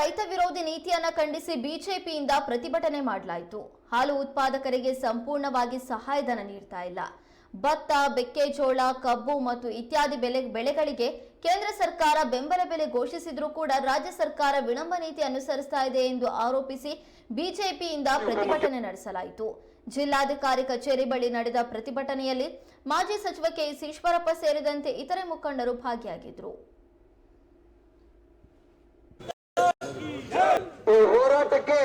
ರೈತ ವಿರೋಧಿ ನೀತಿಯನ್ನ ಖಂಡಿಸಿ ಬಿಜೆಪಿಯಿಂದ ಪ್ರತಿಭಟನೆ ಮಾಡಲಾಯಿತು. ಹಾಲು ಉತ್ಪಾದಕರಿಗೆ ಸಂಪೂರ್ಣವಾಗಿ ಸಹಾಯಧನ ನೀಡ್ತಾ ಇಲ್ಲ. ಭತ್ತ, ಬೆಕ್ಕೆಜೋಳ, ಕಬ್ಬು ಮತ್ತು ಇತ್ಯಾದಿ ಬೆಲೆ ಬೆಳೆಗಳಿಗೆ ಕೇಂದ್ರ ಸರ್ಕಾರ ಬೆಂಬಲ ಬೆಲೆ ಘೋಷಿಸಿದ್ರೂ ಕೂಡ ರಾಜ್ಯ ಸರ್ಕಾರ ವಿಳಂಬ ನೀತಿ ಅನುಸರಿಸ್ತಾ ಇದೆ ಎಂದು ಆರೋಪಿಸಿ ಬಿಜೆಪಿಯಿಂದ ಪ್ರತಿಭಟನೆ ನಡೆಸಲಾಯಿತು. ಜಿಲ್ಲಾಧಿಕಾರಿ ಕಚೇರಿ ಬಳಿ ನಡೆದ ಪ್ರತಿಭಟನೆಯಲ್ಲಿ ಮಾಜಿ ಸಚಿವ ಕೆಎಸ್ ಈಶ್ವರಪ್ಪ ಸೇರಿದಂತೆ ಇತರೆ ಮುಖಂಡರು ಭಾಗಿಯಾಗಿದ್ದರು ಈ ಹೋರಾಟಕ್ಕೆ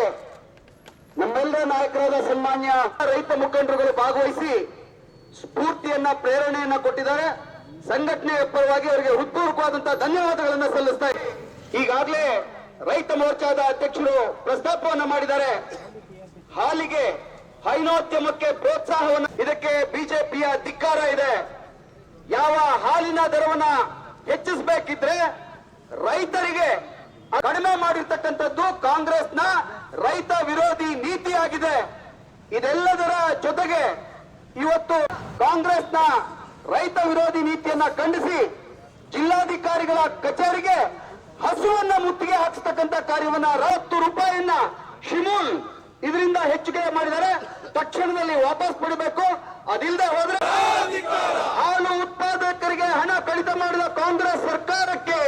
ನಮ್ಮೆಲ್ಲರ ನಾಯಕರಾದ ಸನ್ಮಾನ್ಯ ರೈತ ಮುಖಂಡರುಗಳು ಭಾಗವಹಿಸಿ ಸ್ಫೂರ್ತಿಯನ್ನ, ಪ್ರೇರಣೆಯನ್ನ ಕೊಟ್ಟಿದ್ದಾರೆ. ಸಂಘಟನೆಯ ಪರವಾಗಿ ಅವರಿಗೆ ಹೃತ್ಪೂರ್ವಕವಾದಂತಹ ಧನ್ಯವಾದಗಳನ್ನ ಸಲ್ಲಿಸ್ತಾ ಇದ್ದೀವಿ ಈಗಾಗಲೇ ರೈತ ಮೋರ್ಚಾದ ಅಧ್ಯಕ್ಷರು ಪ್ರಸ್ತಾಪವನ್ನ ಮಾಡಿದ್ದಾರೆ. ಹಾಲಿಗೆ ಹೈನೋದ್ಯಮಕ್ಕೆ ಪ್ರೋತ್ಸಾಹವನ್ನು, ಇದಕ್ಕೆ ಬಿಜೆಪಿಯ ಧಿಕ್ಕಾರ ಇದೆ. ಯಾವ ಹಾಲಿನ ದರವನ್ನ ಹೆಚ್ಚಿಸಬೇಕಿದ್ರೆ ರೈತರಿಗೆ ಕಡಿಮೆ ಮಾಡಿರ್ತಕ್ಕಂಥದ್ದು ಕಾಂಗ್ರೆಸ್ನ ರೈತ ವಿರೋಧಿ ನೀತಿಯಾಗಿದೆ. ಇದೆಲ್ಲದರ ಜೊತೆಗೆ ಇವತ್ತು ಕಾಂಗ್ರೆಸ್ನ ರೈತ ವಿರೋಧಿ ನೀತಿಯನ್ನ ಖಂಡಿಸಿ ಜಿಲ್ಲಾಧಿಕಾರಿಗಳ ಕಚೇರಿಗೆ ಹಸುವನ್ನ ಮುತ್ತಿಗೆ ಹಾಕಿಸ್ತಕ್ಕಂಥ ಕಾರ್ಯವನ್ನ ಅರವತ್ತು ರೂಪಾಯಿಯನ್ನ ಶಿಮೂಲ್ ಇದರಿಂದ ಹೆಚ್ಚಿಗೆ ಮಾಡಿದರೆ ತಕ್ಷಣದಲ್ಲಿ ವಾಪಸ್ ಪಡಿಬೇಕು. ಅದಿಲ್ಲದೆ ಹೋದ್ರೆ ಹಾಲು ಉತ್ಪಾದಕರಿಗೆ ಹಣ ಕಡಿತ ಮಾಡಿದ ಕಾಂಗ್ರೆಸ್ ಸರ್ಕಾರಕ್ಕೆ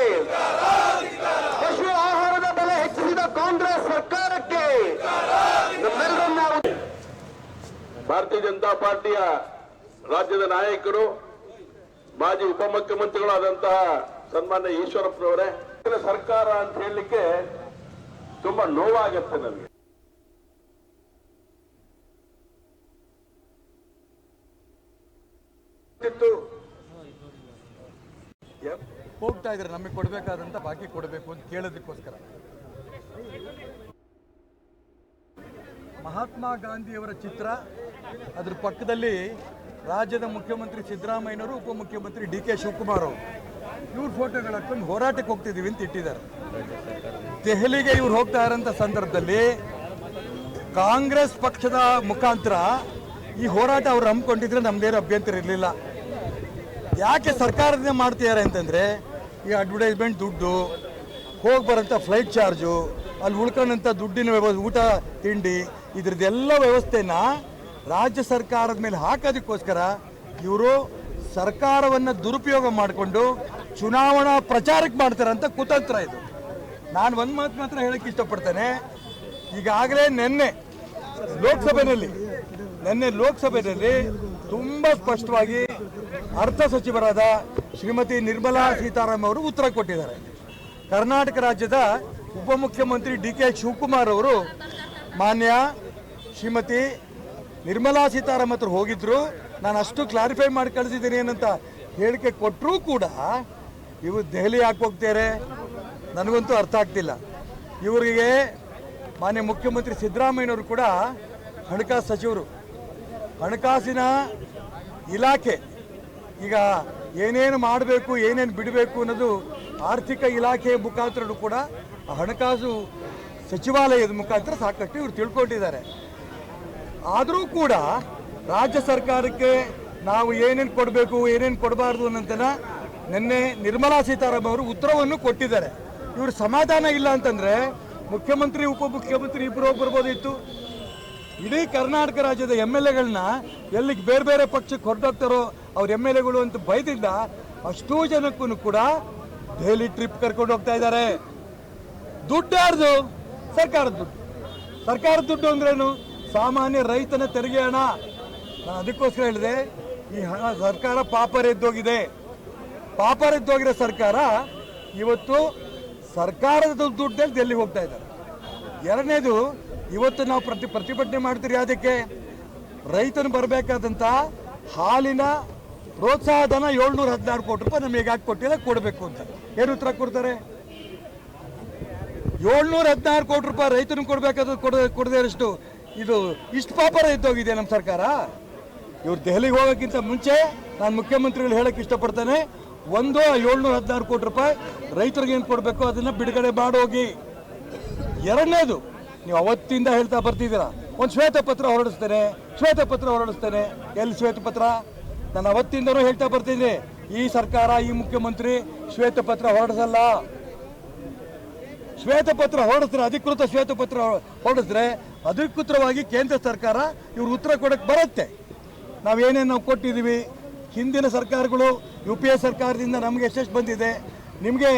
ಪಶು ಆಹಾರದ ಬೆಲೆ ಹೆಚ್ಚಿಸಿದ ಕಾಂಗ್ರೆಸ್ ಸರ್ಕಾರಕ್ಕೆ ನಮ್ಮೆಲ್ಲರೂ ನಾವು ಭಾರತೀಯ ಜನತಾ ಪಾರ್ಟಿಯ ರಾಜ್ಯದ ನಾಯಕರು ಮಾಜಿ ಉಪಮುಖ್ಯಮಂತ್ರಿಗಳಾದಂತಹ ಸನ್ಮಾನ್ಯ ಈಶ್ವರಪ್ಪನವರೇ ಸರ್ಕಾರ ಅಂತ ಹೇಳಲಿಕ್ಕೆ ತುಂಬಾ ನೋವಾಗತ್ತೆ. ಎಂ- ಹೋಗ್ತಾ ಇದ್ರೆ ನಮಗೆ ಕೊಡಬೇಕಾದಂತ ಬಾಕಿ ಕೊಡಬೇಕು ಅಂತ ಕೇಳೋದಕ್ಕೋಸ್ಕರ ಮಹಾತ್ಮ ಗಾಂಧಿಯವರ ಚಿತ್ರ ಅದ್ರ ಪಕ್ಕದಲ್ಲಿ ರಾಜ್ಯದ ಮುಖ್ಯಮಂತ್ರಿ ಸಿದ್ದರಾಮಯ್ಯನವರು, ಉಪಮುಖ್ಯಮಂತ್ರಿ ಡಿ ಕೆ ಶಿವಕುಮಾರ್ ಅವರು. ಇವ್ರ ಫೋಟೋಗಳು ಹಾಕೊಂಡು ಹೋರಾಟಕ್ಕೆ ಹೋಗ್ತಿದ್ದೀವಿ ಅಂತ ಇಟ್ಟಿದ್ದಾರೆ. ದೆಹಲಿಗೆ ಇವ್ರು ಹೋಗ್ತಾ ಇರೋಂಥ ಸಂದರ್ಭದಲ್ಲಿ ಕಾಂಗ್ರೆಸ್ ಪಕ್ಷದ ಮುಖಾಂತರ ಈ ಹೋರಾಟ ಅವ್ರು ಹಮ್ಮಿಕೊಂಡಿದ್ರೆ ನಮ್ದೇನು ಅಭ್ಯಂತರ ಇರಲಿಲ್ಲ. ಯಾಕೆ ಸರ್ಕಾರದಿಂದ ಮಾಡ್ತಿದ್ದಾರೆ ಅಂತಂದರೆ ಈ ಅಡ್ವರ್ಟೈಸ್ಮೆಂಟ್ ದುಡ್ಡು, ಹೋಗಿ ಬರೋಂಥ ಫ್ಲೈಟ್ ಚಾರ್ಜು ಅಲ್ಲಿ ಉಳ್ಕೊಂಡಂಥ ದುಡ್ಡಿನ ವ್ಯವಸ್ಥೆ, ಊಟ, ತಿಂಡಿ, ಇದ್ರದ್ದೆಲ್ಲ ವ್ಯವಸ್ಥೆನ ರಾಜ್ಯ ಸರ್ಕಾರದ ಮೇಲೆ ಹಾಕೋದಕ್ಕೋಸ್ಕರ ಇವರು ಸರ್ಕಾರವನ್ನು ದುರುಪಯೋಗ ಮಾಡಿಕೊಂಡು ಚುನಾವಣಾ ಪ್ರಚಾರಕ್ಕೆ ಮಾಡ್ತಾರೆ ಅಂತ ಕುತಂತ್ರ ಇದು. ನಾನು ಒಂದು ಮಾತು ಮಾತ್ರ ಹೇಳಕ್ಕೆ ಇಷ್ಟಪಡ್ತೇನೆ. ಈಗಾಗಲೇ ನಿನ್ನೆ ಲೋಕಸಭೆಯಲ್ಲಿ ನಿನ್ನೆ ಲೋಕಸಭೆಯಲ್ಲಿ ತುಂಬ ಸ್ಪಷ್ಟವಾಗಿ ಅರ್ಥ ಸಚಿವರಾದ ಶ್ರೀಮತಿ ನಿರ್ಮಲಾ ಸೀತಾರಾಮ್ ಅವರು ಉತ್ತರ ಕೊಟ್ಟಿದ್ದಾರೆ. ಕರ್ನಾಟಕ ರಾಜ್ಯದ ಉಪಮುಖ್ಯಮಂತ್ರಿ ಡಿ ಕೆ ಶಿವಕುಮಾರ್ ಅವರು ಮಾನ್ಯ ಶ್ರೀಮತಿ ನಿರ್ಮಲಾ ಸೀತಾರಾಮ್ ಹತ್ರ ಹೋಗಿದ್ರು. ನಾನು ಅಷ್ಟು ಕ್ಲಾರಿಫೈ ಮಾಡಿ ಕಳಿಸಿದ್ದೀನಿ ಏನಂತ ಹೇಳಿಕೆ ಕೊಟ್ಟರೂ ಕೂಡ ಇವು ದೆಹಲಿ ಯಾಕೆ ಹೋಗ್ತಾರೆ ನನಗಂತೂ ಅರ್ಥ ಆಗ್ತಿಲ್ಲ. ಇವರಿಗೆ ಮಾನ್ಯ ಮುಖ್ಯಮಂತ್ರಿ ಸಿದ್ದರಾಮಯ್ಯನವರು ಕೂಡ ಹಣಕಾಸು ಸಚಿವರು. ಹಣಕಾಸಿನ ಇಲಾಖೆ, ಈಗ ಏನೇನು ಮಾಡಬೇಕು, ಏನೇನು ಬಿಡಬೇಕು ಅನ್ನೋದು ಆರ್ಥಿಕ ಇಲಾಖೆಯ ಮುಖಾಂತರ ಕೂಡ ಹಣಕಾಸು ಸಚಿವಾಲಯದ ಮುಖಾಂತರ ಸಾಕಷ್ಟು ಇವರು ತಿಳ್ಕೊಂಡಿದ್ದಾರೆ. ಆದರೂ ಕೂಡ ರಾಜ್ಯ ಸರ್ಕಾರಕ್ಕೆ ನಾವು ಏನೇನು ಕೊಡಬೇಕು, ಏನೇನು ಕೊಡಬಾರ್ದು ಅನ್ನೋದನ್ನ ನಿನ್ನೆ ನಿರ್ಮಲಾ ಸೀತಾರಾಮನ್ ಅವರು ಉತ್ತರವನ್ನು ಕೊಟ್ಟಿದ್ದಾರೆ. ಇವರು ಸಮಾಧಾನ ಇಲ್ಲ ಅಂತಂದರೆ ಮುಖ್ಯಮಂತ್ರಿ, ಉಪಮುಖ್ಯಮಂತ್ರಿ ಇಬ್ಬರು ಬರ್ಬೋದಿತ್ತು. ಇಡೀ ಕರ್ನಾಟಕ ರಾಜ್ಯದ ಎಂ ಎಲ್ ಎಗಳನ್ನ ಎಲ್ಲಿಗೆ ಬೇರೆ ಬೇರೆ ಪಕ್ಷಕ್ಕೆ ಹೊರಟೋಗ್ತಾರೋ ಅವ್ರ ಎಂ ಎಲ್ ಎಗಳು ಅಂತ ಭಯದಿಂದ ಅಷ್ಟೂ ಜನಕ್ಕೂ ಕೂಡ ದೆಹಲಿ ಟ್ರಿಪ್ ಕರ್ಕೊಂಡು ಹೋಗ್ತಾ ಇದ್ದಾರೆ. ದುಡ್ಡು ಯಾರ್ದು? ಸರ್ಕಾರದ ದುಡ್ಡು. ಸರ್ಕಾರದ ದುಡ್ಡು ಅಂದ್ರೇನು? ಸಾಮಾನ್ಯ ರೈತನ ತೆರಿಗೆ ಹಣ. ನಾನು ಅದಕ್ಕೋಸ್ಕರ ಹೇಳಿದೆ, ಈ ಹಣ ಸರ್ಕಾರ ಪಾಪರೆದ್ದೋಗಿದೆ ಪಾಪರೆದ್ದೋಗಿರೋ ಸರ್ಕಾರ ಇವತ್ತು ಸರ್ಕಾರದ ದುಡ್ಡಲ್ಲಿ ಡೆಲ್ಲಿಗೆ ಹೋಗ್ತಾ ಇದ್ದಾರೆ? ಎರಡನೇದು, ಇವತ್ತು ನಾವು ಪ್ರತಿ ಪ್ರತಿಭಟನೆ ಮಾಡ್ತೀರಿ ಅದಕ್ಕೆ ರೈತನು ಬರಬೇಕಾದಂಥ ಹಾಲಿನ ಪ್ರೋತ್ಸಾಹ ಧನ ಏಳ್ನೂರ ಹದಿನಾರು ಕೋಟಿ ರೂಪಾಯಿ ನಮಗೆ ಯಾಕೆ ಕೊಟ್ಟಿಲ್ಲ ಕೊಡಬೇಕು ಅಂತ. ಏನು ಉತ್ತರ ಕೊಡ್ತಾರೆ? ಏಳ್ನೂರ ಹದಿನಾರು ಕೋಟಿ ರೂಪಾಯಿ ರೈತನಿಗೆ ಕೊಡಬೇಕಾದ ಕೊಡ ಕೊಡದೇ ಇರಷ್ಟು. ಇದು ಇಷ್ಟು ಪಾಪರ ಇದ್ದೋಗಿದೆ ನಮ್ಮ ಸರ್ಕಾರ. ಇವ್ರು ದೆಹಲಿಗೆ ಹೋಗೋಕ್ಕಿಂತ ಮುಂಚೆ ನಾನು ಮುಖ್ಯಮಂತ್ರಿಗಳು ಹೇಳಕ್ಕೆ ಇಷ್ಟಪಡ್ತೇನೆ, ಒಂದು ಏಳ್ನೂರ ಹದಿನಾರು ಕೋಟಿ ರೂಪಾಯಿ ರೈತರಿಗೆ ಏನು ಕೊಡಬೇಕು ಅದನ್ನು ಬಿಡುಗಡೆ ಮಾಡೋಗಿ. ಎರಡನೇದು, ನೀವು ಅವತ್ತಿಂದ ಹೇಳ್ತಾ ಬರ್ತಿದ್ದೀರಾ, ಒಂದು ಶ್ವೇತಪತ್ರ ಹೊರಡಿಸ್ತೇನೆ ಶ್ವೇತಪತ್ರ ಹೊರಡಿಸ್ತೇನೆ. ಎಲ್ಲಿ ಶ್ವೇತಪತ್ರ? ನಾನು ಅವತ್ತಿಂದನೂ ಹೇಳ್ತಾ ಬರ್ತೀನಿ ಈ ಸರ್ಕಾರ, ಈ ಮುಖ್ಯಮಂತ್ರಿ ಶ್ವೇತಪತ್ರ ಹೊರಡಿಸಲ್ಲ. ಶ್ವೇತಪತ್ರ ಹೊರಡಿಸಿದ್ರೆ ಅಧಿಕೃತ ಶ್ವೇತಪತ್ರ ಹೊರಡಿಸಿದ್ರೆ ಅಧಿಕೃತವಾಗಿ ಕೇಂದ್ರ ಸರ್ಕಾರ ಇವ್ರು ಉತ್ತರ ಕೊಡಕ್ಕೆ ಬರುತ್ತೆ. ನಾವೇನೇನು ನಾವು ಕೊಟ್ಟಿದ್ದೀವಿ? ಹಿಂದಿನ ಸರ್ಕಾರಗಳು, ಯು ಪಿ ಎ ಸರ್ಕಾರದಿಂದ ನಮಗೆ ಎಷ್ಟೆಷ್ಟು ಬಂದಿದೆ? ನಿಮಗೆ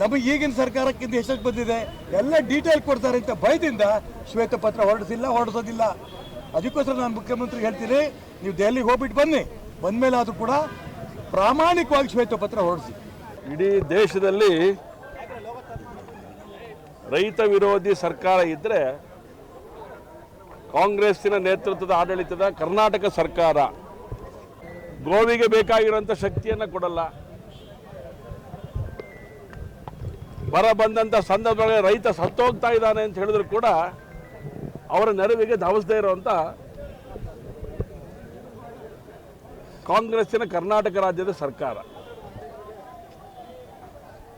ನಮಗೆ ಈಗಿನ ಸರ್ಕಾರಕ್ಕಿಂತ ಎಷ್ಟೆಷ್ಟು ಬಂದಿದೆ? ಎಲ್ಲ ಡೀಟೇಲ್ ಕೊಡ್ತಾರೆ ಅಂತ ಭಯದಿಂದ ಶ್ವೇತಪತ್ರ ಹೊರಡಿಸಿಲ್ಲ, ಹೊರಡಿಸೋದಿಲ್ಲ. ಅದಕ್ಕೋಸ್ಕರ ನಾನು ಮುಖ್ಯಮಂತ್ರಿ ಹೇಳ್ತೀನಿ, ನೀವು ದೆಹಲಿಗೆ ಹೋಗ್ಬಿಟ್ಟು ಬನ್ನಿ. ಬಂದಮೇಲೆ ಆದರೂ ಕೂಡ ಪ್ರಾಮಾಣಿಕವಾಗಿ ಶ್ವೇತಪತ್ರ ಹೊರಡಿಸಿ. ಇಡೀ ದೇಶದಲ್ಲಿ ರೈತ ವಿರೋಧಿ ಸರ್ಕಾರ ಇದ್ದರೆ ಕಾಂಗ್ರೆಸ್ಸಿನ ನೇತೃತ್ವದ ಆಡಳಿತದ ಕರ್ನಾಟಕ ಸರ್ಕಾರ ಗೋವಿಗೆ ಬೇಕಾಗಿರುವಂಥ ಶಕ್ತಿಯನ್ನು ಕೊಡಲ್ಲ. ಬರ ಬಂದಂಥ ಸಂದರ್ಭದಲ್ಲಿ ರೈತ ಸತ್ತೋಗ್ತಾ ಇದ್ದಾನೆ ಅಂತ ಹೇಳಿದ್ರು ಕೂಡ ಅವರ ನೆರವಿಗೆ ಧಾವಿಸದೇ ಇರುವಂಥ ಕಾಂಗ್ರೆಸ್ಸಿನ ಕರ್ನಾಟಕ ರಾಜ್ಯದ ಸರ್ಕಾರ.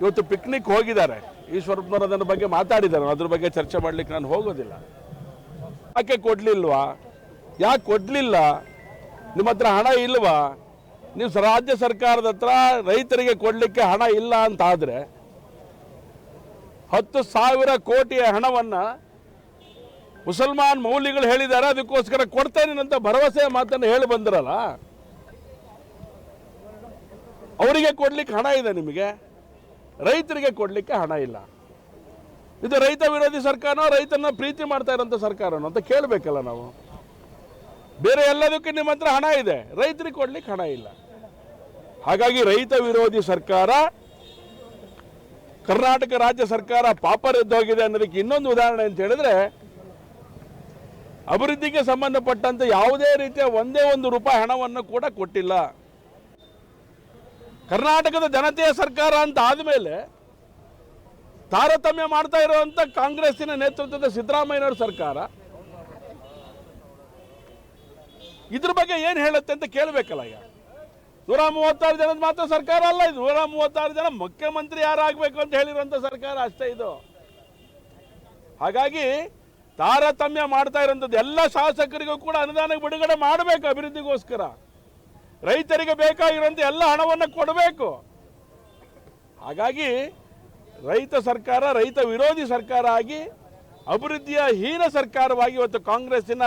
ಇವತ್ತು ಪಿಕ್ನಿಕ್ ಹೋಗಿದ್ದಾರೆ. ಈಶ್ವರಪ್ಪನವರು ಅದರ ಬಗ್ಗೆ ಮಾತಾಡಿದ್ದಾರೆ. ಅದ್ರ ಬಗ್ಗೆ ಚರ್ಚೆ ಮಾಡ್ಲಿಕ್ಕೆ ನಾನು ಹೋಗೋದಿಲ್ಲ. ಯಾಕೆ ಕೊಡ್ಲಿಲ್ವಾ? ಯಾಕೆ ಕೊಡ್ಲಿಲ್ಲ? ನಿಮ್ಮ ಹತ್ರ ಹಣ ಇಲ್ವಾ? ನೀವು ರಾಜ್ಯ ಸರ್ಕಾರದ ಹತ್ರ ರೈತರಿಗೆ ಕೊಡ್ಲಿಕ್ಕೆ ಹಣ ಇಲ್ಲ ಅಂತ ಆದ್ರೆ ಹತ್ತು ಸಾವಿರ ಕೋಟಿಯ ಹಣವನ್ನ ಮುಸಲ್ಮಾನ್ ಮೌಲ್ಯಗಳು ಹೇಳಿದ್ದಾರೆ, ಅದಕ್ಕೋಸ್ಕರ ಕೊಡ್ತೇನೆ ಅಂತ ಭರವಸೆಯ ಮಾತನ್ನು ಹೇಳಿ ಬಂದಿರಲ್ಲ, ಅವರಿಗೆ ಕೊಡ್ಲಿಕ್ಕೆ ಹಣ ಇದೆ ನಿಮಗೆ? ರೈತರಿಗೆ ಕೊಡಲಿಕ್ಕೆ ಹಣ ಇಲ್ಲ. ಇದು ರೈತ ವಿರೋಧಿ ಸರ್ಕಾರನೋ ರೈತನ ಪ್ರೀತಿ ಮಾಡ್ತಾ ಇರೋಂಥ ಸರ್ಕಾರನೋ ಅಂತ ಕೇಳಬೇಕಲ್ಲ ನಾವು. ಬೇರೆ ಎಲ್ಲದಕ್ಕೂ ನಿಮ್ಮ ಹತ್ರ ಹಣ ಇದೆ, ರೈತರಿಗೆ ಕೊಡ್ಲಿಕ್ಕೆ ಹಣ ಇಲ್ಲ. ಹಾಗಾಗಿ ರೈತ ವಿರೋಧಿ ಸರ್ಕಾರ, ಕರ್ನಾಟಕ ರಾಜ್ಯ ಸರ್ಕಾರ ಪಾಪರೆದ್ದೋಗಿದೆ ಅನ್ನೋದಕ್ಕೆ ಇನ್ನೊಂದು ಉದಾಹರಣೆ ಅಂತ ಹೇಳಿದ್ರೆ, ಅಭಿವೃದ್ಧಿಗೆ ಸಂಬಂಧಪಟ್ಟಂತೆ ಯಾವುದೇ ರೀತಿಯ ಒಂದೇ ಒಂದು ರೂಪಾಯಿ ಹಣವನ್ನು ಕೂಡ ಕೊಟ್ಟಿಲ್ಲ. ಕರ್ನಾಟಕದ ಜನತೆಯ ಸರ್ಕಾರ ಅಂತ ಆದಮೇಲೆ ತಾರತಮ್ಯ ಮಾಡ್ತಾ ಇರುವಂತ ಕಾಂಗ್ರೆಸ್ಸಿನ ನೇತೃತ್ವದ ಸಿದ್ದರಾಮಯ್ಯನವರ ಸರ್ಕಾರ. ಇದ್ರ ಬಗ್ಗೆ ಏನು ಹೇಳುತ್ತೆ ಅಂತ ಕೇಳಬೇಕಲ್ಲ ಈಗ. ನೂರ ಮೂವತ್ತಾರು ಜನದ ಮಾತ್ರ ಸರ್ಕಾರ ಅಲ್ಲ ಇದು. ನೂರ ಮೂವತ್ತಾರು ಜನ ಮುಖ್ಯಮಂತ್ರಿ ಯಾರಾಗಬೇಕು ಅಂತ ಹೇಳಿರುವಂಥ ಸರ್ಕಾರ ಅಷ್ಟೇ ಇದು. ಹಾಗಾಗಿ ತಾರತಮ್ಯ ಮಾಡ್ತಾ ಇರುವಂಥದ್ದು ಎಲ್ಲ ಶಾಸಕರಿಗೂ ಕೂಡ ಅನುದಾನ ಬಿಡುಗಡೆ ಮಾಡಬೇಕು ಅಭಿವೃದ್ಧಿಗೋಸ್ಕರ. ರೈತರಿಗೆ ಬೇಕಾಗಿರುವಂಥ ಎಲ್ಲ ಹಣವನ್ನು ಕೊಡಬೇಕು. ಹಾಗಾಗಿ ರೈತ ಸರ್ಕಾರ, ರೈತ ವಿರೋಧಿ ಸರ್ಕಾರ ಆಗಿ ಅಭಿವೃದ್ಧಿಯ ಹೀನ ಸರ್ಕಾರವಾಗಿ ಇವತ್ತು ಕಾಂಗ್ರೆಸ್ಸಿನ